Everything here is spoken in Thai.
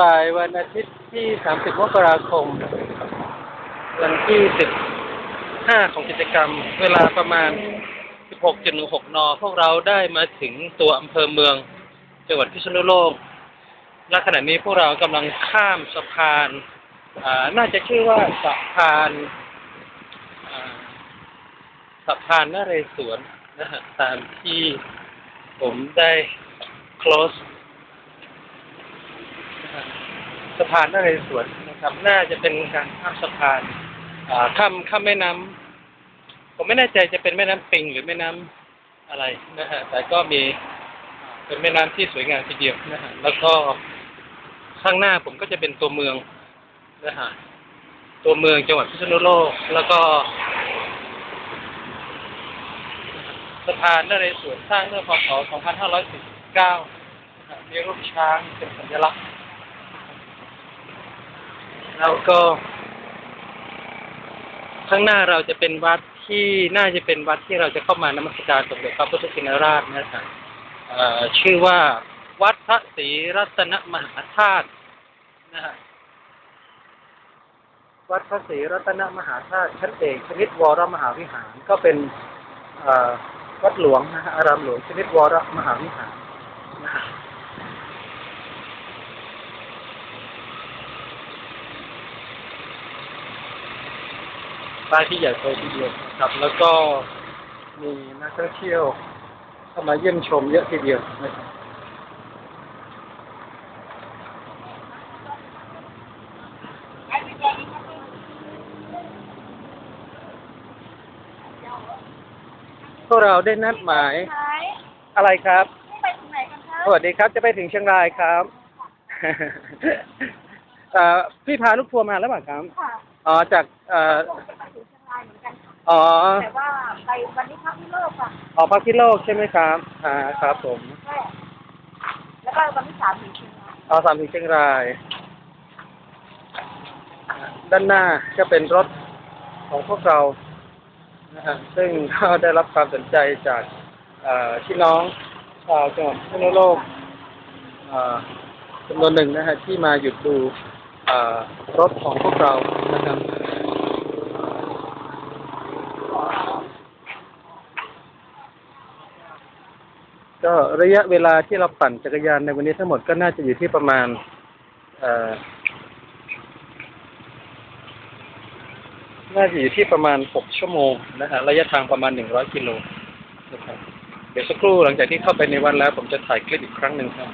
บ่ายวันอาทิตย์ที่ 30 มกราคม วันที่ 15 ของกิจกรรม เวลาประมาณ 16.16 น พวกเราได้มาถึงตัวอำเภอเมือง จังหวัดพิษณุโลก และขณะนี้พวกเรากำลังข้ามสะพาน น่าจะชื่อว่าสะพานสะพานนเรศวรนะฮะตามที่ผมได้ close สะพานนเรศวรนะครับ น่าจะเป็นการข้ามสะพานข้ามข้ามแม่น้ำผมไม่แน่ใจจะเป็นแม่น้ำปิงหรือแม่น้ำอะไรนะฮะแต่ก็มีเป็นแม่น้ำที่สวยงามทีเดียวนะฮะแล้วก็ข้างหน้าผมก็จะเป็นตัวเมืองนะฮะตัวเมืองจังหวัดพิษณุโลก แล้วก็สะพานนเรศวรสร้างเมื่อพศ 2549มีรูปช้างเป็นสัญลักษณ์ แล้วก็ ข้างหน้าเราจะเป็นวัดที่น่าจะเป็นวัดที่เราจะเข้ามานมัสการสมเด็จพระพุทธชินราชนะครับชื่อว่าวัดพระศรีรัตนมหาธาตุนะฮะวัดพระศรีรัตนมหาธาตุชั้นเอกชนิดวรมหาวิหารก็เป็นวัดหลวงนะฮะอารามหลวงชนิดวรมหาวิหารนะฮะ ป้ายที่ใหญ่โตทีเดียวครับ แล้วก็มีนักท่องเที่ยวเข้ามาเยี่ยมชมเยอะทีเดียวนะครับพวกเราได้นัดหมายไหนอะไรครับ ไปถึงไหนกันคะสวัสดีครับจะไปถึงเชียงรายครับ เอ่อพี่พาลูกทัวร์มาแล้วเปล่าครับ ค่ะ อ๋อจากเอ่อไปถึงเชียงรายเหมือนกันค่ะอ๋อแต่ว่าไปวันนี้พักที่โลกค่ะอ๋อพักที่โลกใช่ไหมครับอ่าครับผมแค่แล้วก็วันที่สามถึงเชียงรายเอาสามถึงเชียงรายด้านหน้าก็เป็นรถของพวกเรานะฮะซึ่งก็ได้รับความสนใจจากเอ่อพี่น้องชาวจังหวัดพิษณุโลกเอ่อจำนวนหนึ่งนะฮะที่มาหยุดดูเอ่อ รถของพวกเรานะครับก็ระยะเวลาที่เราปั่นจักรยานในวันนี้ทั้งหมดก็น่าจะอยู่ที่ประมาณน่าจะอยู่ที่ประมาณ 6 ชั่วโมงนะฮะระยะทางประมาณ 100 กิโลนะครับเดี๋ยวสักครู่หลังจากที่เข้าไปในวันแล้วผมจะถ่ายคลิปอีกครั้งหนึ่งครับ